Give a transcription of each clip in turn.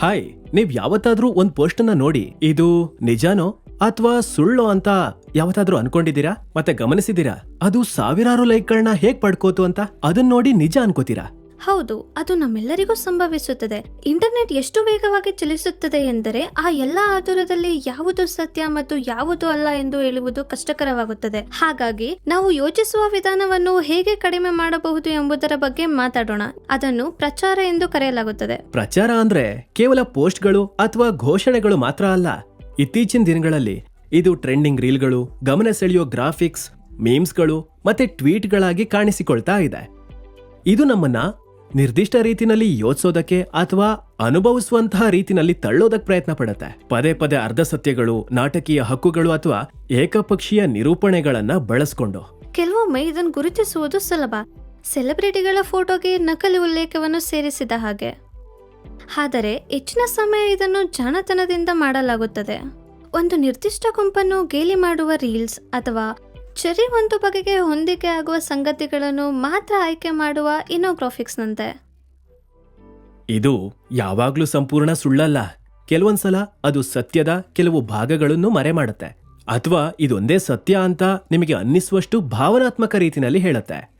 Hi, ನೀವ್ ಯಾವತ್ತಾದ್ರೂ ಒಂದ್ ಪೋಸ್ಟ್ ಅನ್ನ ನೋಡಿ, ಇದು ನಿಜಾನೋ ಅಥವಾ ಸುಳ್ಳು ಅಂತ ಯಾವತ್ತಾದ್ರೂ ಅನ್ಕೊಂಡಿದ್ದೀರಾ? ಮತ್ತೆ ಗಮನಿಸಿದೀರಾ ಅದು ಸಾವಿರಾರು ಲೈಕ್ಗಳನ್ನ ಹೇಗ್ ಪಡ್ಕೋತು ಅಂತ? ಅದನ್ನ ನೋಡಿ ನಿಜ ಅನ್ಕೋತೀರಾ? ಹೌದು, ಅದು ನಮ್ಮೆಲ್ಲರಿಗೂ ಸಂಭವಿಸುತ್ತದೆ. ಇಂಟರ್ನೆಟ್ ಎಷ್ಟು ವೇಗವಾಗಿ ಚಲಿಸುತ್ತದೆ ಎಂದರೆ ಆ ಎಲ್ಲ ಆತುರದಲ್ಲಿ ಯಾವುದು ಸತ್ಯ ಮತ್ತು ಯಾವುದು ಅಲ್ಲ ಎಂದು ಹೇಳುವುದು ಕಷ್ಟಕರವಾಗುತ್ತದೆ. ಹಾಗಾಗಿ ನಾವು ಯೋಚಿಸುವ ವಿಧಾನವನ್ನು ಹೇಗೆ ಕಡಿಮೆ ಮಾಡಬಹುದು ಎಂಬುದರ ಬಗ್ಗೆ ಮಾತಾಡೋಣ. ಅದನ್ನು ಪ್ರಚಾರ ಎಂದು ಕರೆಯಲಾಗುತ್ತದೆ. ಪ್ರಚಾರ ಅಂದ್ರೆ ಕೇವಲ ಪೋಸ್ಟ್ಗಳು ಅಥವಾ ಘೋಷಣೆಗಳು ಮಾತ್ರ ಅಲ್ಲ. ಇತ್ತೀಚಿನ ದಿನಗಳಲ್ಲಿ ಇದು ಟ್ರೆಂಡಿಂಗ್ ರೀಲ್ಗಳು, ಗಮನ ಸೆಳೆಯೋ ಗ್ರಾಫಿಕ್ಸ್, ಮೀಮ್ಸ್ಗಳು ಮತ್ತೆ ಟ್ವೀಟ್ಗಳಾಗಿ ಕಾಣಿಸಿಕೊಳ್ತಾ ಇದೆ. ಇದು ನಮ್ಮನ್ನ ನಿರ್ದಿಷ್ಟ ರೀತಿನಲ್ಲಿ ಯೋಚಿಸೋದಕ್ಕೆ ಅಥವಾ ಅನುಭವಿಸುವಂತಹ ರೀತಿನಲ್ಲಿ ತಳ್ಳೋದಕ್ಕೆ ಪ್ರಯತ್ನ ಪಡುತ್ತೆ. ಪದೇ ಪದೇ ಅರ್ಧ ಸತ್ಯಗಳು, ನಾಟಕೀಯ ಹಕ್ಕುಗಳು ಅಥವಾ ಏಕಪಕ್ಷೀಯ ನಿರೂಪಣೆಗಳನ್ನ ಬಳಸ್ಕೊಂಡು. ಕೆಲವೊಮ್ಮೆ ಇದನ್ನು ಗುರುತಿಸುವುದು ಸುಲಭ. ಸೆಲೆಬ್ರಿಟಿಗಳ ಫೋಟೋಗೆ ನಕಲಿ ಉಲ್ಲೇಖವನ್ನು ಸೇರಿಸಿದ ಹಾಗೆ. ಆದರೆ ಹೆಚ್ಚಿನ ಸಮಯ ಇದನ್ನು ಜಾಣತನದಿಂದ ಮಾಡಲಾಗುತ್ತದೆ. ಒಂದು ನಿರ್ದಿಷ್ಟ ಗುಂಪನ್ನು ಗೇಲಿ ಮಾಡುವ ರೀಲ್ಸ್ ಅಥವಾ ಚೆರಿ ಒಂದು ಬಗೆಗೆ ಹೊಂದಿಕೆ ಆಗುವ ಸಂಗತಿಗಳನ್ನು ಮಾತ್ರ ಆಯ್ಕೆ ಮಾಡುವ ಇನೋಗ್ರಾಫಿಕ್ಸ್ನಂತೆ ಇದು ಯಾವಾಗ್ಲೂ ಸಂಪೂರ್ಣ ಸುಳ್ಳಲ್ಲ. ಕೆಲವೊಂದ್ಸಲ ಅದು ಸತ್ಯದ ಕೆಲವು ಭಾಗಗಳನ್ನು ಮರೆ ಮಾಡುತ್ತೆ ಅಥವಾ ಇದೊಂದೇ ಸತ್ಯ ಅಂತ ನಿಮಗೆ ಅನ್ನಿಸುವಷ್ಟು ಭಾವನಾತ್ಮಕ ರೀತಿನಲ್ಲಿ ಹೇಳುತ್ತೆ.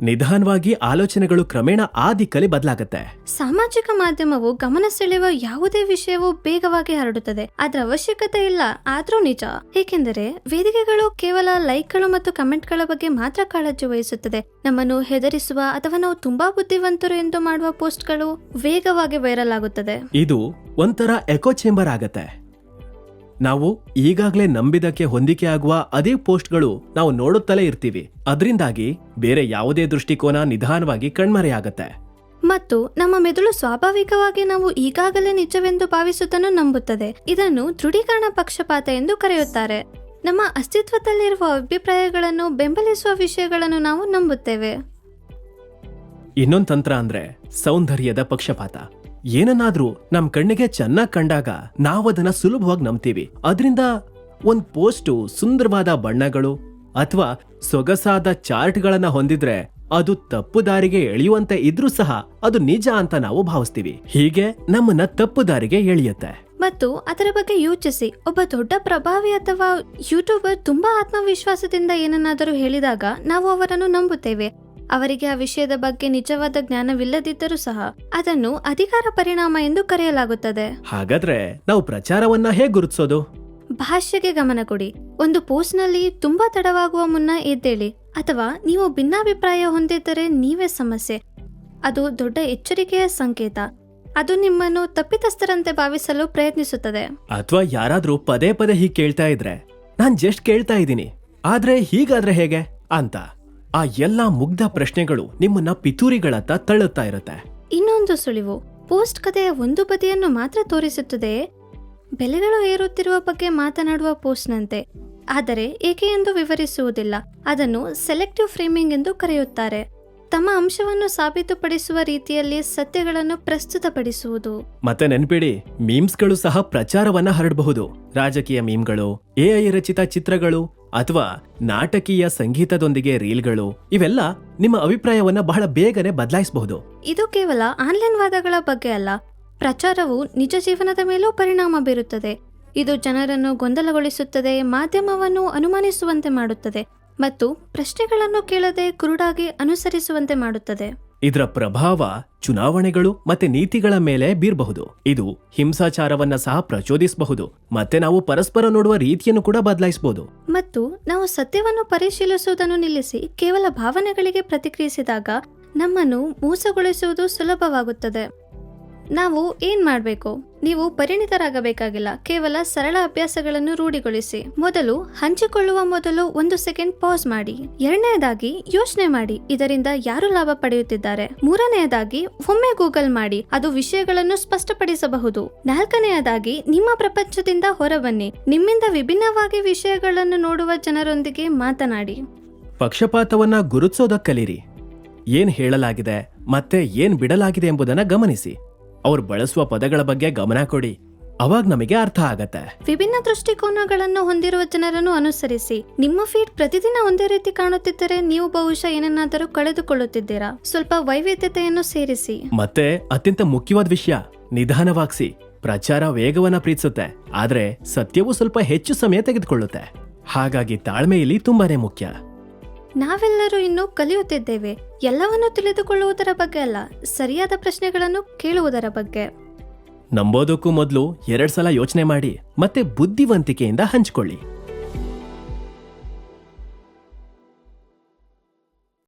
ನಿಧಾನವಾಗಿ ಆಲೋಚನೆಗಳು ಕ್ರಮೇಣ ಆ ದಿಕ್ಕಲ್ಲಿ ಬದಲಾಗುತ್ತೆ. ಸಾಮಾಜಿಕ ಮಾಧ್ಯಮವು ಗಮನ ಸೆಳೆಯುವ ಯಾವುದೇ ವಿಷಯವು ಬೇಗವಾಗಿ ಹರಡುತ್ತದೆ. ಅದರ ಅವಶ್ಯಕತೆ ಇಲ್ಲ ಆದ್ರೂ ನಿಜ. ಏಕೆಂದರೆ ವೇದಿಕೆಗಳು ಕೇವಲ ಲೈಕ್ಗಳು ಮತ್ತು ಕಮೆಂಟ್ಗಳ ಬಗ್ಗೆ ಮಾತ್ರ ಕಾಳಜಿ ವಹಿಸುತ್ತದೆ. ನಮ್ಮನ್ನು ಹೆದರಿಸುವ ಅಥವಾ ನಾವು ತುಂಬಾ ಬುದ್ಧಿವಂತರು ಎಂದು ಮಾಡುವ ಪೋಸ್ಟ್ಗಳು ವೇಗವಾಗಿ ವೈರಲ್ ಆಗುತ್ತದೆ. ಇದು ಒಂಥರ ಎಕೋ ಚೇಂಬರ್ ಆಗತ್ತೆ. ನಾವು ಈಗಾಗಲೇ ನಂಬಿದಕ್ಕೆ ಹೊಂದಿಕೆ ಆಗುವ ಅದೇ ಪೋಸ್ಟ್ಗಳು ನಾವು ನೋಡುತ್ತಲೇ ಇರ್ತೀವಿ. ಅದರಿಂದಾಗಿ ಬೇರೆ ಯಾವುದೇ ದೃಷ್ಟಿಕೋನ ನಿಧಾನವಾಗಿ ಕಣ್ಮರೆಯಾಗುತ್ತೆ. ಮತ್ತು ನಮ್ಮ ಮೆದುಳು ಸ್ವಾಭಾವಿಕವಾಗಿ ನಾವು ಈಗಾಗಲೇ ನಿಜವೆಂದು ಭಾವಿಸುವುದನ್ನು ನಂಬುತ್ತದೆ. ಇದನ್ನು ದೃಢೀಕರಣ ಪಕ್ಷಪಾತ ಎಂದು ಕರೆಯುತ್ತಾರೆ. ನಮ್ಮ ಅಸ್ತಿತ್ವದಲ್ಲಿರುವ ಅಭಿಪ್ರಾಯಗಳನ್ನು ಬೆಂಬಲಿಸುವ ವಿಷಯಗಳನ್ನು ನಾವು ನಂಬುತ್ತೇವೆ. ಇನ್ನೊಂದು ತಂತ್ರ ಅಂದ್ರೆ ಸೌಂದರ್ಯದ ಪಕ್ಷಪಾತ. ಏನನ್ನಾದ್ರೂ ನಮ್ ಕಣ್ಣಿಗೆ ಚೆನ್ನಾಗ್ ಕಂಡಾಗ ನಾವದನ್ನ ಸುಲಭವಾಗಿ ನಂಬ್ತೀವಿ. ಅದರಿಂದ ಒಂದ್ ಪೋಸ್ಟು ಸುಂದರವಾದ ಬಣ್ಣಗಳು ಅಥವಾ ಸೊಗಸಾದ ಚಾರ್ಟ್ಗಳನ್ನ ಹೊಂದಿದ್ರೆ ಅದು ತಪ್ಪು ದಾರಿಗೆ ಎಳೆಯುವಂತೆ ಇದ್ರೂ ಸಹ ಅದು ನಿಜ ಅಂತ ನಾವು ಭಾವಿಸ್ತೀವಿ. ಹೀಗೆ ನಮ್ಮನ್ನ ತಪ್ಪು ದಾರಿಗೆ ಎಳೆಯುತ್ತೆ. ಮತ್ತು ಅದರ ಬಗ್ಗೆ ಯೋಚಿಸಿ. ಒಬ್ಬ ದೊಡ್ಡ ಪ್ರಭಾವಿ ಅಥವಾ ಯೂಟ್ಯೂಬರ್ ತುಂಬಾ ಆತ್ಮವಿಶ್ವಾಸದಿಂದ ಏನನ್ನಾದರೂ ಹೇಳಿದಾಗ ನಾವು ಅವರನ್ನು ನಂಬುತ್ತೇವೆ. ಅವರಿಗೆ ಆ ವಿಷಯದ ಬಗ್ಗೆ ನಿಜವಾದ ಜ್ಞಾನವಿಲ್ಲದಿದ್ದರೂ ಸಹ ಅದನ್ನು ಅಧಿಕಾರ ಪರಿಣಾಮ ಎಂದು ಕರೆಯಲಾಗುತ್ತದೆ. ಹಾಗಾದ್ರೆ ನಾವು ಪ್ರಚಾರವನ್ನ ಹೇಗೆ ಗುರುತಿಸೋದು? ಭಾಷೆಗೆ ಗಮನ ಕೊಡಿ. ಒಂದು ಪೋಸ್ಟ್ನಲ್ಲಿ ತುಂಬಾ ತಡವಾಗುವ ಮುನ್ನ ಎದ್ದೇಳಿ. ಅಥವಾ ನೀವು ಭಿನ್ನಾಭಿಪ್ರಾಯ ಹೊಂದಿದ್ದರೆ ನೀವೇ ಸಮಸ್ಯೆ. ಅದು ದೊಡ್ಡ ಎಚ್ಚರಿಕೆಯ ಸಂಕೇತ. ಅದು ನಿಮ್ಮನ್ನು ತಪ್ಪಿತಸ್ಥರಂತೆ ಭಾವಿಸಲು ಪ್ರಯತ್ನಿಸುತ್ತದೆ. ಅಥವಾ ಯಾರಾದ್ರೂ ಪದೇ ಪದೇ ಹೀಗೆ ಕೇಳ್ತಾ ಇದ್ರೆ. ನಾನ್ ಜಸ್ಟ್ ಕೇಳ್ತಾ ಇದ್ದೀನಿ. ಆದ್ರೆ ಹೀಗಾದ್ರೆ ಹೇಗೆ? ಅಂತ. ಆ ಎಲ್ಲಾ ಮುಗ್ಧ ಪ್ರಶ್ನೆಗಳು ನಿಮ್ಮನ್ನ ಪಿತೂರಿಗಳತ್ತ ತಳ್ಳುತ್ತಾ ಇರುತ್ತೆ. ಇನ್ನೊಂದು ಸುಳಿವು. ಪೋಸ್ಟ್ ಕಥೆಯ ಒಂದು ಬದಿಯನ್ನು ಮಾತ್ರ ತೋರಿಸುತ್ತದೆ. ಬೆಲೆಗಳು ಏರುತ್ತಿರುವ ಬಗ್ಗೆ ಮಾತನಾಡುವ ಪೋಸ್ಟ್ನಂತೆ. ಆದರೆ ಏಕೆ ಎಂದು ವಿವರಿಸುವುದಿಲ್ಲ. ಅದನ್ನು ಸೆಲೆಕ್ಟಿವ್ ಫ್ರೇಮಿಂಗ್ ಎಂದು ಕರೆಯುತ್ತಾರೆ. ತಮ್ಮ ಅಂಶವನ್ನು ಸಾಬೀತುಪಡಿಸುವ ರೀತಿಯಲ್ಲಿ ಸತ್ಯಗಳನ್ನು ಪ್ರಸ್ತುತಪಡಿಸುವುದು. ಮತ್ತೆ ನೆನ್ಪಿಡಿ ಮೀಮ್ಸ್ಗಳು ಸಹ ಪ್ರಚಾರವನ್ನ ಹರಡಬಹುದು. ರಾಜಕೀಯ ಮೀಮ್ಗಳು ಎಐ ರಚಿತ ಚಿತ್ರಗಳು ಅಥವಾ ನಾಟಕೀಯ ಸಂಗೀತದೊಂದಿಗೆ ರೀಲ್ಗಳು, ಇವೆಲ್ಲ ನಿಮ್ಮ ಅಭಿಪ್ರಾಯವನ್ನ ಬಹಳ ಬೇಗನೆ ಬದಲಾಯಿಸಬಹುದು. ಇದು ಕೇವಲ ಆನ್ಲೈನ್ ವಾದಗಳ ಬಗ್ಗೆ ಅಲ್ಲ. ಪ್ರಚಾರವು ನಿಜ ಜೀವನದ ಮೇಲೂ ಪರಿಣಾಮ ಬೀರುತ್ತದೆ. ಇದು ಜನರನ್ನು ಗೊಂದಲಗೊಳಿಸುತ್ತದೆ, ಮಾಧ್ಯಮವನ್ನು ಅನುಮಾನಿಸುವಂತೆ ಮಾಡುತ್ತದೆ, ಮತ್ತು ಪ್ರಶ್ನೆಗಳನ್ನು ಕೇಳದೆ ಕುರುಡಾಗಿ ಅನುಸರಿಸುವಂತೆ ಮಾಡುತ್ತದೆ. ಇದರ ಪ್ರಭಾವ ಚುನಾವಣೆಗಳು ಮತ್ತೆ ನೀತಿಗಳ ಮೇಲೆ ಬೀರಬಹುದು. ಇದು ಹಿಂಸಾಚಾರವನ್ನ ಸಹ ಪ್ರಚೋದಿಸಬಹುದು. ಮತ್ತೆ ನಾವು ಪರಸ್ಪರ ನೋಡುವ ರೀತಿಯನ್ನು ಕೂಡ ಬದಲಾಯಿಸಬಹುದು. ಮತ್ತು ನಾವು ಸತ್ಯವನ್ನು ಪರಿಶೀಲಿಸುವುದನ್ನು ನಿಲ್ಲಿಸಿ ಕೇವಲ ಭಾವನೆಗಳಿಗೆ ಪ್ರತಿಕ್ರಿಯಿಸಿದಾಗ ನಮ್ಮನ್ನು ಮೋಸಗೊಳಿಸುವುದು ಸುಲಭವಾಗುತ್ತದೆ. ನಾವು ಏನ್ ಮಾಡಬೇಕು? ನೀವು ಪರಿಣಿತರಾಗಬೇಕಾಗಿಲ್ಲ. ಕೇವಲ ಸರಳ ಅಭ್ಯಾಸಗಳನ್ನು ರೂಢಿಗೊಳಿಸಿ. ಮೊದಲು ಹಂಚಿಕೊಳ್ಳುವ ಮೊದಲು ಒಂದು ಸೆಕೆಂಡ್ ಪಾಸ್ ಮಾಡಿ. ಎರಡನೆಯದಾಗಿ ಯೋಚನೆ ಮಾಡಿ. ಇದರಿಂದ ಯಾರು ಲಾಭ ಪಡೆಯುತ್ತಿದ್ದಾರೆ? ಮೂರನೆಯದಾಗಿ ಒಮ್ಮೆ ಗೂಗಲ್ ಮಾಡಿ. ಅದು ವಿಷಯಗಳನ್ನು ಸ್ಪಷ್ಟಪಡಿಸಬಹುದು. ನಾಲ್ಕನೆಯದಾಗಿ ನಿಮ್ಮ ಪ್ರಪಂಚದಿಂದ ಹೊರಬನ್ನಿ. ನಿಮ್ಮಿಂದ ವಿಭಿನ್ನವಾಗಿ ವಿಷಯಗಳನ್ನು ನೋಡುವ ಜನರೊಂದಿಗೆ ಮಾತನಾಡಿ. ಪಕ್ಷಪಾತವನ್ನ ಗುರುತಿಸೋದಕ್ಕೆ ಕಲೀರಿ ಏನ್ ಹೇಳಲಾಗಿದೆ, ಮತ್ತೆ ಏನ್ ಬಿಡಲಾಗಿದೆ ಎಂಬುದನ್ನ ಗಮನಿಸಿ. ಅವ್ರು ಬಳಸುವ ಪದಗಳ ಬಗ್ಗೆ ಗಮನ ಕೊಡಿ. ಅವಾಗ ನಮಗೆ ಅರ್ಥ ಆಗತ್ತೆ. ವಿಭಿನ್ನ ದೃಷ್ಟಿಕೋನಗಳನ್ನು ಹೊಂದಿರುವ ಜನರನ್ನು ಅನುಸರಿಸಿ. ನಿಮ್ಮ ಫೀಡ್ ಪ್ರತಿದಿನ ಒಂದೇ ರೀತಿ ಕಾಣುತ್ತಿದ್ದರೆ ನೀವು ಬಹುಶಃ ಏನನ್ನಾದರೂ ಕಳೆದುಕೊಳ್ಳುತ್ತಿದ್ದೀರಾ. ಸ್ವಲ್ಪ ವೈವಿಧ್ಯತೆಯನ್ನು ಸೇರಿಸಿ. ಮತ್ತೆ ಅತ್ಯಂತ ಮುಖ್ಯವಾದ ವಿಷಯ ನಿಧಾನವಾಗ್ಸಿ. ಪ್ರಚಾರ ವೇಗವನ್ನ ಪ್ರೀತಿಸುತ್ತೆ. ಆದ್ರೆ ಸತ್ಯವು ಸ್ವಲ್ಪ ಹೆಚ್ಚು ಸಮಯ ತೆಗೆದುಕೊಳ್ಳುತ್ತೆ. ಹಾಗಾಗಿ ತಾಳ್ಮೆಯಲ್ಲಿ ತುಂಬಾನೇ ಮುಖ್ಯ. ನಾವೆಲ್ಲರೂ ಇನ್ನೂ ಕಲಿಯುತ್ತಿದ್ದೇವೆ. ಎಲ್ಲವನ್ನೂ ತಿಳಿದುಕೊಳ್ಳುವುದರ ಬಗ್ಗೆ ಅಲ್ಲ, ಸರಿಯಾದ ಪ್ರಶ್ನೆಗಳನ್ನು ಕೇಳುವುದರ ಬಗ್ಗೆ. ನಂಬೋದಕ್ಕೂ ಮೊದಲು ಎರಡ್ ಸಲ ಯೋಚನೆ ಮಾಡಿ, ಮತ್ತೆ ಬುದ್ಧಿವಂತಿಕೆಯಿಂದ ಹಂಚ್ಕೊಳ್ಳಿ.